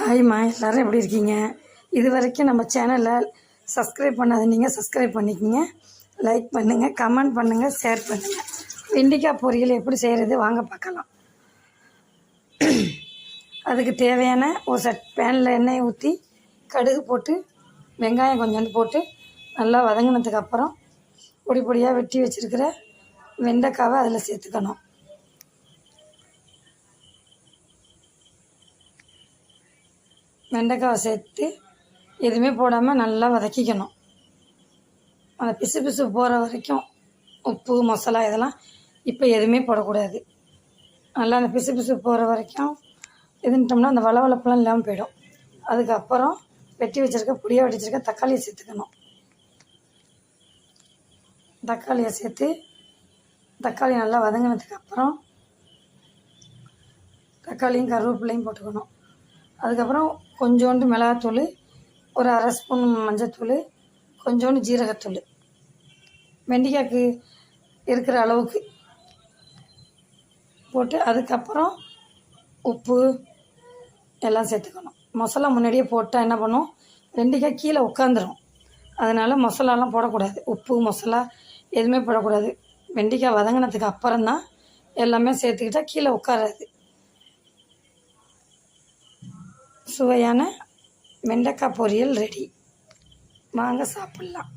ஹாய்மா எல்லோரும் எப்படி இருக்கீங்க? இது வரைக்கும் நம்ம சேனலை சப்ஸ்கிரைப் பண்ணாத நீங்கள் சப்ஸ்கிரைப் பண்ணிக்கோங்க. லைக் பண்ணுங்கள் கமெண்ட் பண்ணுங்கள் ஷேர் பண்ணுங்கள் வெண்டைக்காய் பொரியல் எப்படி செய்கிறது வாங்க பார்க்கலாம். அதுக்கு தேவையான ஒரு சட் பேனில் எண்ணெயை ஊற்றி கடுகு போட்டு வெங்காயம் கொஞ்சோண்டு போட்டு நல்லா வதங்கினதுக்கப்புறம் பொடி பொடியாக வெட்டி வச்சுருக்கிற வெண்டைக்காவை அதில் சேர்த்துக்கணும். வெண்டைக்காவை சேர்த்து எதுவுமே போடாமல் நல்லா வதக்கிக்கணும். அந்த பிசு பிசு போகிற வரைக்கும் உப்பு மசாலா இதெல்லாம் இப்போ எதுவுமே போடக்கூடாது. நல்லா அந்த பிசு பிசு போகிற வரைக்கும் இதுன்ட்டோம்னா அந்த வளவளப்பெல்லாம் இல்லாமல் போயிடும். அதுக்கப்புறம் வெட்டி வச்சுருக்க பொடியாக வெட்டி வச்சுருக்க தக்காளியை சேர்த்துக்கணும். தக்காளியை சேர்த்து தக்காளி நல்லா வதங்கினதுக்கப்புறம் தக்காளியும் கருவேப்பிலையும் போட்டுக்கணும். அதுக்கப்புறம் கொஞ்சோண்டு மிளகாத்தூள் ஒரு அரை ஸ்பூன் மஞ்சத்தூள் கொஞ்சோண்டு ஜீரகத்தூள். வெண்டைக்காய்க்கு இருக்கிற அளவுக்கு போட்டு அதுக்கப்புறம் உப்பு எல்லாம் சேர்த்துக்கணும். மசாலா முன்னாடியே போட்டால் என்ன பண்ணும்? வெண்டைக்காய் கீழே உட்காந்துரும் அதனால் மசாலாலாம் போடக்கூடாது. உப்பு மசாலா எதுவுமே போடக்கூடாது. வெண்டைக்காய் வதங்கினதுக்கு அப்புறம் தான் எல்லாமே சேர்த்துக்கிட்டா கீழே உட்காராது சுவையான வெண்டைக்காய் பொரியல் ரெடி. வாங்க சாப்பிட்லாம்.